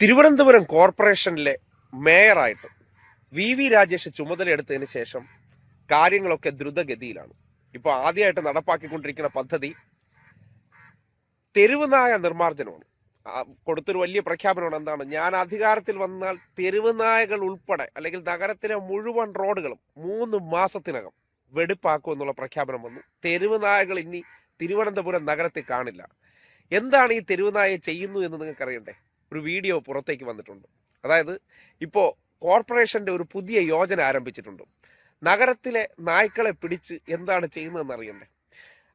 തിരുവനന്തപുരം കോർപ്പറേഷനിലെ മേയറായിട്ട് V V Rajesh ചുമതലയെടുത്തതിന് ശേഷം കാര്യങ്ങളൊക്കെ ദ്രുതഗതിയിലാണ്. ഇപ്പോൾ ആദ്യമായിട്ട് നടപ്പാക്കിക്കൊണ്ടിരിക്കുന്ന പദ്ധതി തെരുവുനായ നിർമ്മാർജനമാണ്. കൊടുത്തൊരു വലിയ പ്രഖ്യാപനമാണ് എന്താണ് ഞാൻ അധികാരത്തിൽ വന്നാൽ തെരുവുനായകൾ ഉൾപ്പെടെ അല്ലെങ്കിൽ നഗരത്തിലെ മുഴുവൻ റോഡുകളും മൂന്ന് മാസത്തിനകം വെടിപ്പാക്കും എന്നുള്ള പ്രഖ്യാപനം വന്നു. തെരുവുനായകൾ ഇനി തിരുവനന്തപുരം നഗരത്തിൽ കാണില്ല. എന്താണ് ഈ തെരുവുനായ ചെയ്യുന്നു എന്ന് നിങ്ങൾക്ക് അറിയണ്ടേ ഒരു വീഡിയോ പുറത്തേക്ക് വന്നിട്ടുണ്ട്. അതായത് ഇപ്പോൾ കോർപ്പറേഷന്റെ ഒരു പുതിയ യോജന ആരംഭിച്ചിട്ടുണ്ട്. നഗരത്തിലെ നായ്ക്കളെ പിടിച്ച് എന്താണ് ചെയ്യുന്നതെന്ന് അറിയണ്ടേ?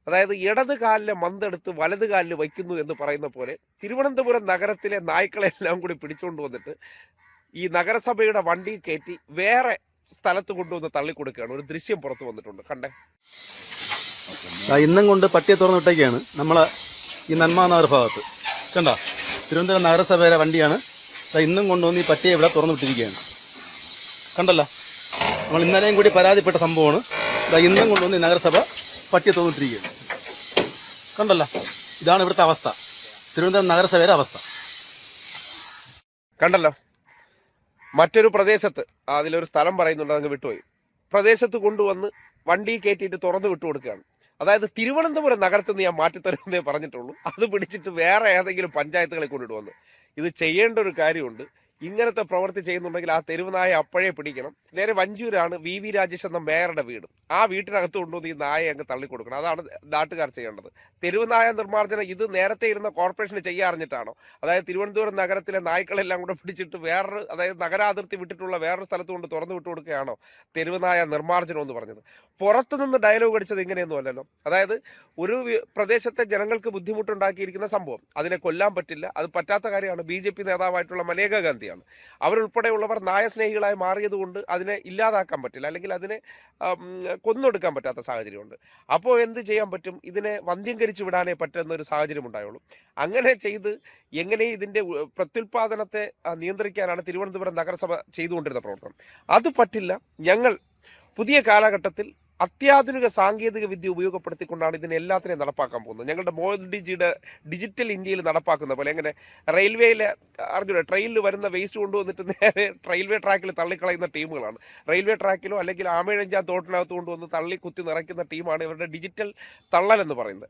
അതായത് ഇടത് കാലിലെ മന്തെടുത്ത് വലത് കാലിൽ വയ്ക്കുന്നു എന്ന് പറയുന്ന പോലെ തിരുവനന്തപുരം നഗരത്തിലെ നായ്ക്കളെ എല്ലാം കൂടി പിടിച്ചുകൊണ്ട് വന്നിട്ട് ഈ നഗരസഭയുടെ വണ്ടി കയറ്റി വേറെ സ്ഥലത്ത് കൊണ്ടുവന്ന് തള്ളിക്കൊടുക്കുകയാണ്. ഒരു ദൃശ്യം പുറത്തു വന്നിട്ടുണ്ട്. കണ്ടേ? ഇന്നും കൊണ്ട് പട്ടിയെ തുറന്നിട്ടേക്കാണ് നമ്മളെ ഈ നന്മാനഗർ ഭാഗത്ത്. കണ്ട? തിരുവനന്തപുരം നഗരസഭയിലെ വണ്ടിയാണ്. ഇന്നും കൊണ്ടുവന്ന് ഈ പട്ടിയെ ഇവിടെ തുറന്നു വിട്ടിരിക്കുകയാണ്. കണ്ടല്ലോ? നമ്മൾ ഇന്നലെയും കൂടി പരാതിപ്പെട്ട സംഭവമാണ്. ഇന്നും കൊണ്ടുവന്ന് നഗരസഭ പട്ടിയെ തുറന്നു വിട്ടിരിക്കുകയാണ്. കണ്ടല്ലോ? ഇതാണ് ഇവിടുത്തെ അവസ്ഥ. തിരുവനന്തപുരം നഗരസഭയുടെ അവസ്ഥ. കണ്ടല്ലോ? മറ്റൊരു പ്രദേശത്ത് അതിലൊരു സ്ഥലം പറയുന്നുണ്ട് അങ്ങ് വിട്ടുപോയി. പ്രദേശത്ത് കൊണ്ടുവന്ന് വണ്ടി കയറ്റിയിട്ട് തുറന്നു വിട്ടു കൊടുക്കുകയാണ് അതായത് തിരുവനന്തപുരം നഗരത്തിൽ നിന്ന് ഞാൻ മാറ്റിത്തരുമെന്നേ പറഞ്ഞിട്ടുള്ളൂ. അത് പിടിച്ചിട്ട് വേറെ ഏതെങ്കിലും പഞ്ചായത്തുകളെ കൊണ്ടിട്ട് ഇത് ചെയ്യേണ്ട ഒരു കാര്യമുണ്ട്. ഇങ്ങനത്തെ പ്രവൃത്തി ചെയ്യുന്നുണ്ടെങ്കിൽ ആ തെരുവുനായ അപ്പോഴേ പിടിക്കണം. നേരെ വഞ്ചൂരാണ് വി വി രാജേഷ് എന്ന മേയറുടെ വീട്. ആ വീട്ടിനകത്ത് കൊണ്ടുവന്ന് ഈ നായ അങ്ങ് തള്ളിക്കൊടുക്കണം. അതാണ് നാട്ടുകാർ ചെയ്യേണ്ടത്. തെരുവുനായ നിർമ്മാർജനം ഇത് നേരത്തെ ഇരുന്ന കോർപ്പറേഷന് ചെയ്യാറിഞ്ഞിട്ടാണോ. അതായത് തിരുവനന്തപുരം നഗരത്തിലെ നായ്ക്കളെല്ലാം കൂടെ പിടിച്ചിട്ട് വേറൊരു അതായത് നഗരാതിർത്തി വിട്ടിട്ടുള്ള വേറൊരു സ്ഥലത്ത് കൊണ്ട് തുറന്നു വിട്ടു കൊടുക്കുകയാണോ തെരുവുനായ നിർമ്മാർജനം എന്ന് പറഞ്ഞത്. പുറത്തു നിന്ന് ഡയലോഗ് അടിച്ചത് ഇങ്ങനെയൊന്നും അല്ലല്ലോ. അതായത് ഒരു പ്രദേശത്തെ ജനങ്ങൾക്ക് ബുദ്ധിമുട്ടുണ്ടാക്കിയിരിക്കുന്ന സംഭവം. അതിനെ കൊല്ലാൻ പറ്റില്ല. അത് പറ്റാത്ത കാര്യമാണ്. ബി നേതാവായിട്ടുള്ള മനേക ഗാന്ധിയാണ്. അവരുൾപ്പെടെയുള്ളവർ നായസ്നേഹികളായി മാറിയതുകൊണ്ട് അതിനെ ഇല്ലാതാക്കാൻ പറ്റില്ല. അല്ലെങ്കിൽ അതിനെ കൊന്നൊടുക്കാൻ പറ്റാത്ത സാഹചര്യമുണ്ട്. അപ്പോൾ എന്ത് ചെയ്യാൻ പറ്റും? ഇതിനെ വന്ധ്യംകരിച്ച് വിടാനേ പറ്റുന്ന ഒരു സാഹചര്യം ഉണ്ടായുള്ളൂ അങ്ങനെ ചെയ്ത് എങ്ങനെ ഇതിന്റെ പ്രത്യുൽപാദനത്തെ നിയന്ത്രിക്കാനാണ് തിരുവനന്തപുരം നഗരസഭ ചെയ്തുകൊണ്ടിരുന്ന പ്രവർത്തനം. അത് പറ്റില്ല. ഞങ്ങൾ പുതിയ കാലഘട്ടത്തിൽ അത്യാധുനിക സാങ്കേതിക വിദ്യ ഉപയോഗപ്പെടുത്തിക്കൊണ്ടാണ് ഇതിനെ എല്ലാത്തിനെയും നടപ്പാക്കാൻ പോകുന്നത്. ഞങ്ങളുടെ മോദിജിയുടെ ഡിജിറ്റൽ ഇന്ത്യയിൽ നടപ്പാക്കുന്ന പോലെ എങ്ങനെ റെയിൽവേയിലെ അറിഞ്ഞൂടെ ട്രെയിനിൽ വരുന്ന വേസ്റ്റ് കൊണ്ടുവന്നിട്ട് നേരെ റെയിൽവേ ട്രാക്കിൽ തള്ളിക്കളയുന്ന ടീമുകളാണ്. റെയിൽവേ ട്രാക്കിലോ അല്ലെങ്കിൽ ആമേഴഞ്ചാ തോട്ടിനകത്ത് കൊണ്ടുവന്ന് തള്ളി കുത്തി നിറയ്ക്കുന്ന ടീമാണ് ഇവരുടെ ഡിജിറ്റൽ തള്ളൽ എന്ന് പറയുന്നത്.